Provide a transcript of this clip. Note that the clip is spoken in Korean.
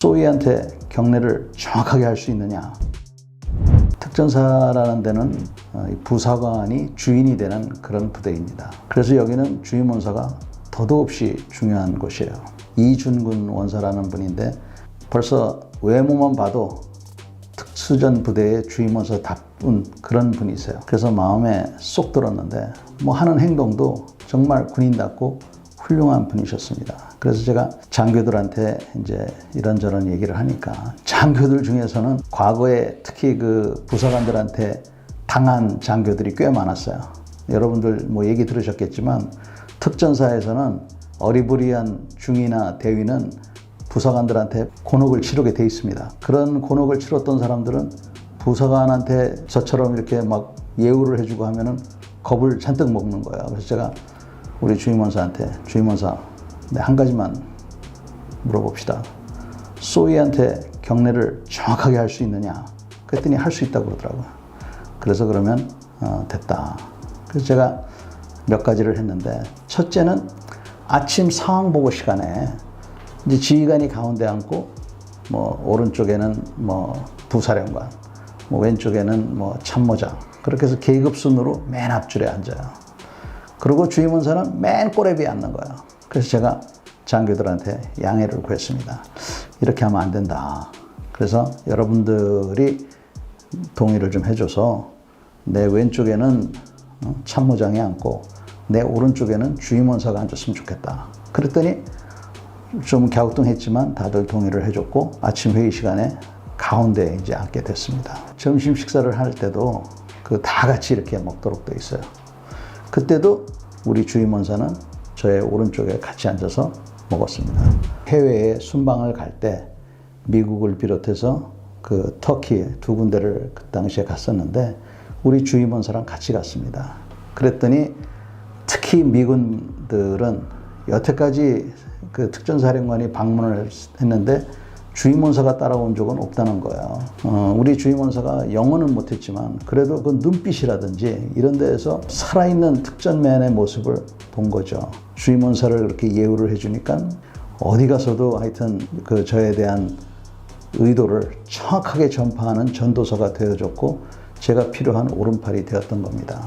소위한테 경례를 정확하게 할 수 있느냐. 특전사라는 데는 어, 이 부사관이 주인이 되는 그런 부대입니다. 그래서 여기는 주임 원사가 더더없이 중요한 곳이에요. 이준군 원사라는 분인데 벌써 외모만 봐도 특수전 부대의 주임 원사답은 그런 분이세요. 그래서 마음에 쏙 들었는데 뭐 하는 행동도 정말 군인답고 훌륭한 분이셨습니다. 그래서 제가 장교들한테 이제 이런저런 얘기를 하니까 장교들 중에서는 과거에 특히 그 부사관들한테 당한 장교들이 꽤 많았어요. 여러분들 뭐 얘기 들으셨겠지만 특전사에서는 어리부리한 중위나 대위는 부사관들한테 곤혹을 치르게 돼 있습니다. 그런 곤혹을 치렀던 사람들은 부사관한테 저처럼 이렇게 막 예우를 해주고 하면은 겁을 잔뜩 먹는 거예요. 그래서 제가 우리 주임원사한테 주임원사 네, 한 가지만 물어봅시다. 소위한테 경례를 정확하게 할 수 있느냐? 그랬더니 할 수 있다고 그러더라고요. 그래서 그러면 어, 됐다. 그래서 제가 몇 가지를 했는데 첫째는 아침 상황 보고 시간에 이제 지휘관이 가운데 앉고 뭐 오른쪽에는 뭐 부사령관, 뭐 왼쪽에는 뭐 참모장 그렇게 해서 계급 순으로 맨 앞줄에 앉아요. 그리고 주임원사는 맨 꼬레비에 앉는 거예요. 그래서 제가 장교들한테 양해를 구했습니다. 이렇게 하면 안 된다. 그래서 여러분들이 동의를 좀 해줘서 내 왼쪽에는 어, 참모장이 앉고 내 오른쪽에는 주임원사가 앉았으면 좋겠다. 그랬더니 좀 갸우뚱했지만 다들 동의를 해줬고 아침 회의 시간에 가운데 이제 앉게 됐습니다. 점심 식사를 할 때도 그 다 같이 이렇게 먹도록 돼 있어요. 그때도 우리 주임 원사는 저의 오른쪽에 같이 앉아서 먹었습니다. 해외에 순방을 갈 때 미국을 비롯해서 그 터키 두 군데를 그 당시에 갔었는데 우리 주임 원사랑 같이 갔습니다. 그랬더니 특히 미군들은 여태까지 그 특전사령관이 방문을 했는데 주임 원사가 따라온 적은 없다는 거예요. 어, 우리 주임원사가 영어는 못했지만 그래도 그 눈빛이라든지 이런 데에서 살아있는 특전맨의 모습을 본 거죠. 주임원사를 그렇게 예우를 해주니까 어디 가서도 하여튼 그 저에 대한 의도를 정확하게 전파하는 전도사가 되어줬고 제가 필요한 오른팔이 되었던 겁니다.